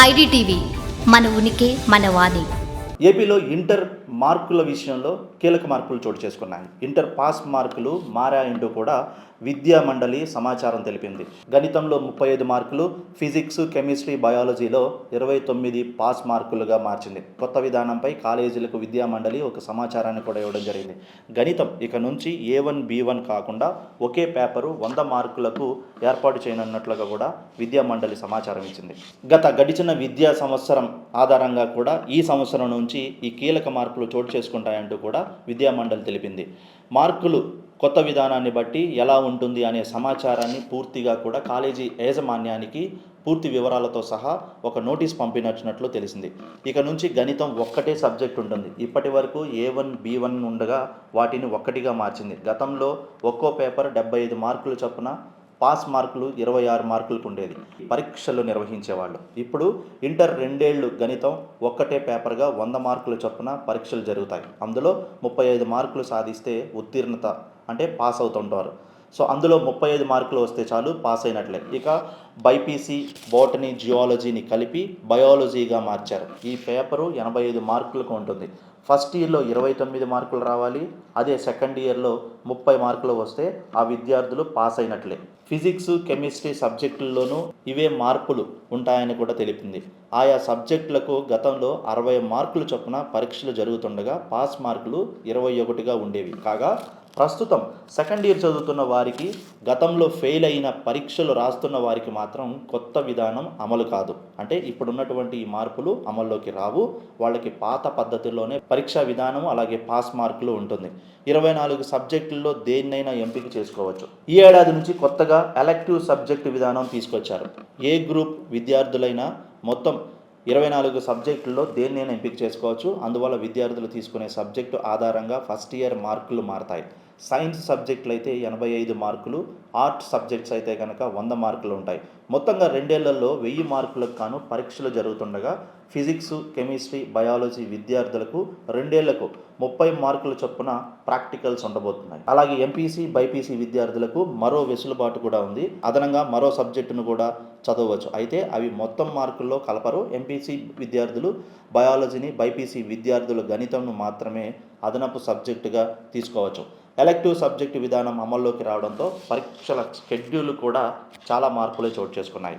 IDTV మన ఉనికి మన వాణి. ఏపీలో ఇంటర్ మార్కుల విషయంలో కీలక మార్పులు చోటు చేసుకున్నాయి. ఇంటర్ పాస్ మార్కులు మారాయంటూ కూడా విద్యా మండలి సమాచారం తెలిపింది. గణితంలో ముప్పై ఐదు మార్కులు ఫిజిక్స్ కెమిస్ట్రీ బయాలజీలో ఇరవై తొమ్మిది పాస్ మార్కులుగా మార్చింది. కొత్త విధానంపై కాలేజీలకు విద్యా మండలి ఒక సమాచారాన్ని కూడా ఇవ్వడం జరిగింది. గణితం ఇక నుంచి ఏ వన్ బి వన్ కాకుండా ఒకే పేపరు వంద మార్కులకు ఏర్పాటు చేయనున్నట్లుగా కూడా విద్యా మండలి సమాచారం ఇచ్చింది. గత గడిచిన విద్యా సంవత్సరం ఆధారంగా కూడా ఈ సంవత్సరం నుంచి ఈ కీలక మార్పులు చోటు చేసుకుంటాయంటూ కూడా విద్యా మండలి తెలిపింది. మార్కులు కొత్త విధానాన్ని బట్టి ఎలా ఉంటుంది అనే సమాచారాన్ని పూర్తిగా కూడా కాలేజీ యాజమాన్యానికి పూర్తి వివరాలతో సహా ఒక నోటీస్ పంపినట్లు తెలిసింది. ఇక నుంచి గణితం ఒక్కటే సబ్జెక్ట్ ఉంటుంది. ఇప్పటి వరకు ఏ వన్ బి వన్ ఉండగా వాటిని ఒక్కటిగా మార్చింది. గతంలో ఒక్కో పేపర్ డెబ్బై ఐదు మార్కులు చొప్పున పాస్ మార్కులు ఇరవై ఆరు మార్కులకు ఉండేది. పరీక్షలు నిర్వహించేవాళ్ళు. ఇప్పుడు ఇంటర్ రెండేళ్ళు గణితం ఒక్కటే పేపర్గా వంద మార్కుల చొప్పున పరీక్షలు జరుగుతాయి. అందులో ముప్పై ఐదు మార్కులు సాధిస్తే ఉత్తీర్ణత అంటే పాస్ అవుతుంటారు. సో అందులో ముప్పై ఐదు మార్కులు వస్తే చాలు పాస్ అయినట్లే. ఇక బైపీసీ బోటనీ జియాలజీని కలిపి బయాలజీగా మార్చారు. ఈ పేపరు ఎనభై ఐదు మార్కులకు ఉంటుంది. ఫస్ట్ ఇయర్లో ఇరవై తొమ్మిది మార్కులు రావాలి అదే సెకండ్ ఇయర్లో ముప్పై మార్కులు వస్తే ఆ విద్యార్థులు పాస్ అయినట్లే. ఫిజిక్స్ కెమిస్ట్రీ సబ్జెక్టుల్లోనూ ఇవే మార్పులు ఉంటాయని కూడా తెలిపింది. ఆయా సబ్జెక్టులకు గతంలో అరవై మార్కులు చొప్పున పరీక్షలు జరుగుతుండగా పాస్ మార్కులు ఇరవై ఒకటిగా ఉండేవి. కాగా ప్రస్తుతం సెకండ్ ఇయర్ చదువుతున్న వారికి గతంలో ఫెయిల్ అయిన పరీక్షలు రాస్తున్న వారికి మాత్రం కొత్త విధానం అమలు కాదు. అంటే ఇప్పుడున్నటువంటి ఈ మార్పులు అమల్లోకి రావు. వాళ్ళకి పాత పద్ధతిలోనే పరీక్షా విధానం అలాగే పాస్ మార్కులు ఉంటుంది. ఇరవై నాలుగు సబ్జెక్టుల్లో దేన్నైనా ఎంపిక చేసుకోవచ్చు. ఈ ఏడాది నుంచి కొత్తగా ఎలక్టివ్ సబ్జెక్టు విధానం తీసుకొచ్చారు. ఏ గ్రూప్ విద్యార్థులైనా మొత్తం ఇరవై నాలుగు సబ్జెక్టుల్లో దేన్నైనా ఎంపిక చేసుకోవచ్చు. అందువల్ల విద్యార్థులు తీసుకునే సబ్జెక్టు ఆధారంగా ఫస్ట్ ఇయర్ మార్కులు మారతాయి. సైన్స్ సబ్జెక్టులు అయితే ఎనభై ఐదు మార్కులు ఆర్ట్ సబ్జెక్ట్స్ అయితే కనుక వంద మార్కులు ఉంటాయి. మొత్తంగా రెండేళ్ళలో వెయ్యి మార్కులకు కాను పరీక్షలు జరుగుతుండగా ఫిజిక్స్ కెమిస్ట్రీ బయాలజీ విద్యార్థులకు రెండేళ్ళకు ముప్పై మార్కుల చొప్పున ప్రాక్టికల్స్ ఉండబోతున్నాయి. అలాగే ఎంపీసీ బైపీసీ విద్యార్థులకు మరో వెసులుబాటు కూడా ఉంది. అదనంగా మరో సబ్జెక్టును కూడా చదవచ్చు అయితే అవి మొత్తం మార్కుల్లో కలపరు. ఎంపీసీ విద్యార్థులు బయాలజీని బైపీసీ విద్యార్థులు గణితంను మాత్రమే అదనపు సబ్జెక్టుగా తీసుకోవచ్చు. ఎలెక్టివ్ సబ్జెక్టు విధానం అమల్లోకి రావడంతో పరీక్షల షెడ్యూల్ కూడా చాలా మార్పులే చోటు చేసుకున్నాయి.